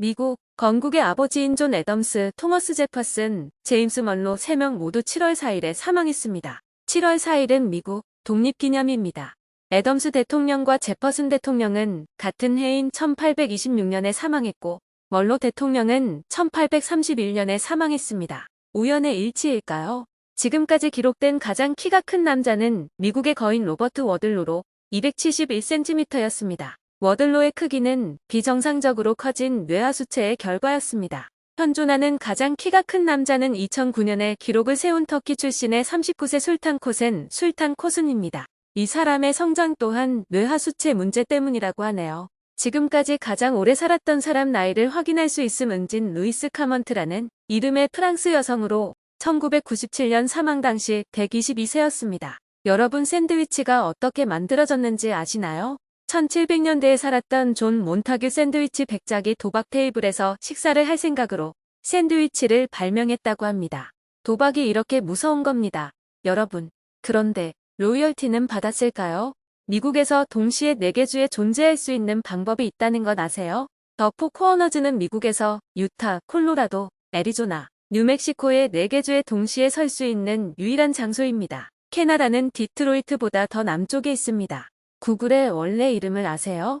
미국, 건국의 아버지인 존 애덤스, 토머스 제퍼슨, 제임스 먼로 3명 모두 7월 4일에 사망했습니다. 7월 4일은 미국 독립기념입니다. 애덤스 대통령과 제퍼슨 대통령은 같은 해인 1826년에 사망했고 멀로 대통령은 1831년에 사망했습니다. 우연의 일치일까요? 지금까지 기록된 가장 키가 큰 남자는 미국의 거인 로버트 워들로로 271cm였습니다. 워들로의 크기는 비정상적으로 커진 뇌하 수체의 결과였습니다. 현존하는 가장 키가 큰 남자는 2009년에 기록을 세운 터키 출신의 39세 술탄 코센 술탄 코순입니다. 이 사람의 성장 또한 뇌하 수체 문제 때문이라고 하네요. 지금까지 가장 오래 살았던 사람 나이를 확인할 수 있음 은진 루이스 카먼트라는 이름의 프랑스 여성으로 1997년 사망 당시 122세였습니다. 여러분 샌드위치가 어떻게 만들어졌는지 아시나요? 1700년대에 살았던 존 몬타규 샌드위치 백작이 도박 테이블에서 식사를 할 생각으로 샌드위치를 발명했다고 합니다. 도박이 이렇게 무서운 겁니다. 여러분. 그런데 로열티는 받았을까요? 미국에서 동시에 4개 주에 존재할 수 있는 방법이 있다는 것 아세요? 더 포 코어너즈는 미국에서 유타, 콜로라도, 애리조나, 뉴멕시코의 4개 주에 동시에 설 수 있는 유일한 장소입니다. 캐나다는 디트로이트보다 더 남쪽에 있습니다. 구글의 원래 이름을 아세요?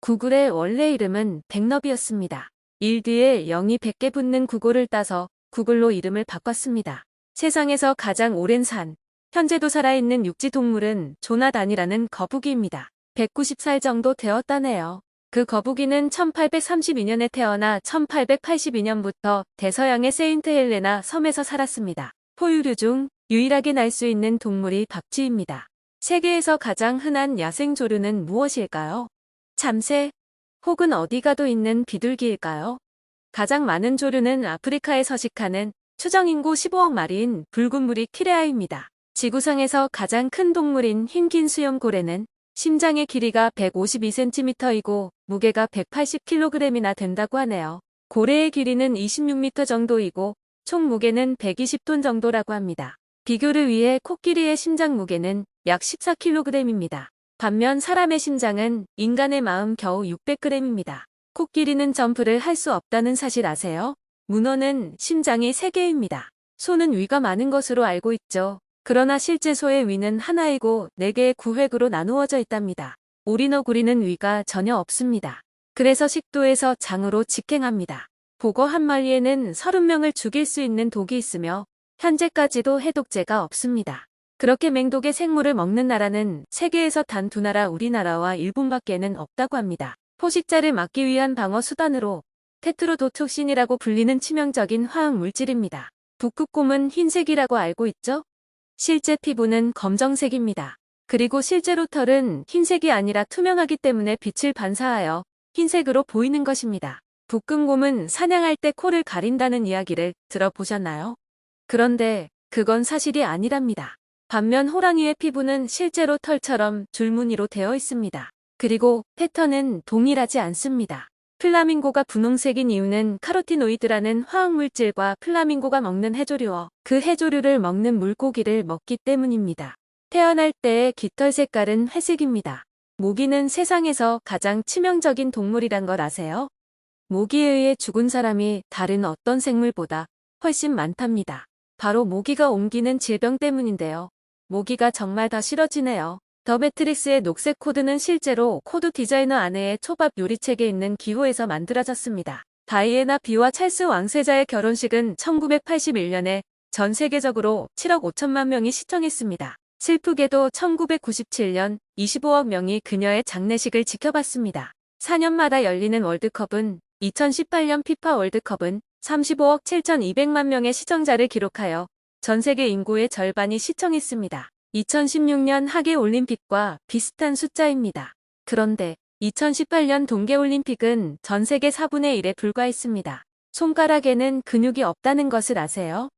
구글의 원래 이름은 백너비였습니다. 1 뒤에 0이 100개 붙는 구글을 따서 구글로 이름을 바꿨습니다. 세상에서 가장 오랜 산, 현재도 살아있는 육지 동물은 조나단이라는 거북이입니다. 190살 정도 되었다네요. 그 거북이는 1832년에 태어나 1882년부터 대서양의 세인트 헬레나 섬에서 살았습니다. 포유류 중 유일하게 날 수 있는 동물이 박쥐입니다. 세계에서 가장 흔한 야생 조류는 무엇일까요? 참새 혹은 어디 가도 있는 비둘기일까요? 가장 많은 조류는 아프리카에 서식하는 추정인구 15억 마리인 붉은 무리 키레아입니다. 지구상에서 가장 큰 동물인 흰긴 수염고래는 심장의 길이가 152cm이고 무게가 180kg이나 된다고 하네요. 고래의 길이는 26m 정도이고 총 무게는 120톤 정도라고 합니다. 비교를 위해 코끼리의 심장 무게는 약 14kg입니다. 반면 사람의 심장은 인간의 마음 겨우 600g입니다. 코끼리는 점프를 할 수 없다는 사실 아세요? 문어는 심장이 3개입니다. 소는 위가 많은 것으로 알고 있죠. 그러나 실제 소의 위는 하나이고 4개의 구획으로 나누어져 있답니다. 오리너 구리는 위가 전혀 없습니다. 그래서 식도에서 장으로 직행합니다. 보거 한 마리에는 30명을 죽일 수 있는 독이 있으며 현재까지도 해독제가 없습니다. 그렇게 맹독의 생물을 먹는 나라는 세계에서 단 두 나라 우리나라와 일본밖에는 없다고 합니다. 포식자를 막기 위한 방어 수단으로 테트로도톡신이라고 불리는 치명적인 화학 물질입니다. 북극곰은 흰색이라고 알고 있죠? 실제 피부는 검정색입니다. 그리고 실제로 털은 흰색이 아니라 투명하기 때문에 빛을 반사하여 흰색으로 보이는 것입니다. 북극곰은 사냥할 때 코를 가린다는 이야기를 들어보셨나요? 그런데 그건 사실이 아니랍니다. 반면 호랑이의 피부는 실제로 털처럼 줄무늬로 되어 있습니다. 그리고 패턴은 동일하지 않습니다. 플라밍고가 분홍색인 이유는 카로티노이드라는 화학물질과 플라밍고가 먹는 해조류어, 그 해조류를 먹는 물고기를 먹기 때문입니다. 태어날 때의 깃털 색깔은 회색입니다. 모기는 세상에서 가장 치명적인 동물이란 걸 아세요? 모기에 의해 죽은 사람이 다른 어떤 생물보다 훨씬 많답니다. 바로 모기가 옮기는 질병 때문인데요. 모기가 정말 더 싫어지네요. 더 매트릭스의 녹색 코드는 실제로 코드 디자이너 아내의 초밥 요리책에 있는 기호에서 만들어졌습니다. 다이애나 비와 찰스 왕세자의 결혼식은 1981년에 전 세계적으로 7억 5천만 명이 시청했습니다. 슬프게도 1997년 25억 명이 그녀의 장례식을 지켜봤습니다. 4년마다 열리는 월드컵은 2018년 피파 월드컵은 35억 7,200만 명의 시청자를 기록하여 전 세계 인구의 절반이 시청했습니다. 2016년 하계 올림픽과 비슷한 숫자입니다. 그런데 2018년 동계올림픽은 전 세계 4분의 1에 불과했습니다. 손가락에는 근육이 없다는 것을 아세요?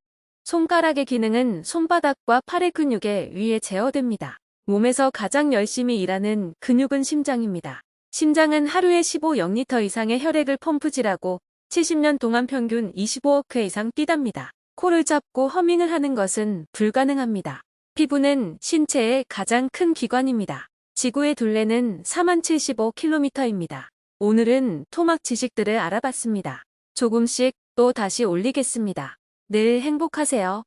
손가락의 기능은 손바닥과 팔의 근육에 의해 제어됩니다. 몸에서 가장 열심히 일하는 근육은 심장입니다. 심장은 하루에 15영리터 이상의 혈액을 펌프질하고 70년 동안 평균 25억 회 이상 뛰답니다. 코를 잡고 허밍을 하는 것은 불가능합니다. 피부는 신체의 가장 큰 기관입니다. 지구의 둘레는 4만 75km입니다. 오늘은 토막 지식들을 알아봤습니다. 조금씩 또 다시 올리겠습니다. 늘 행복하세요.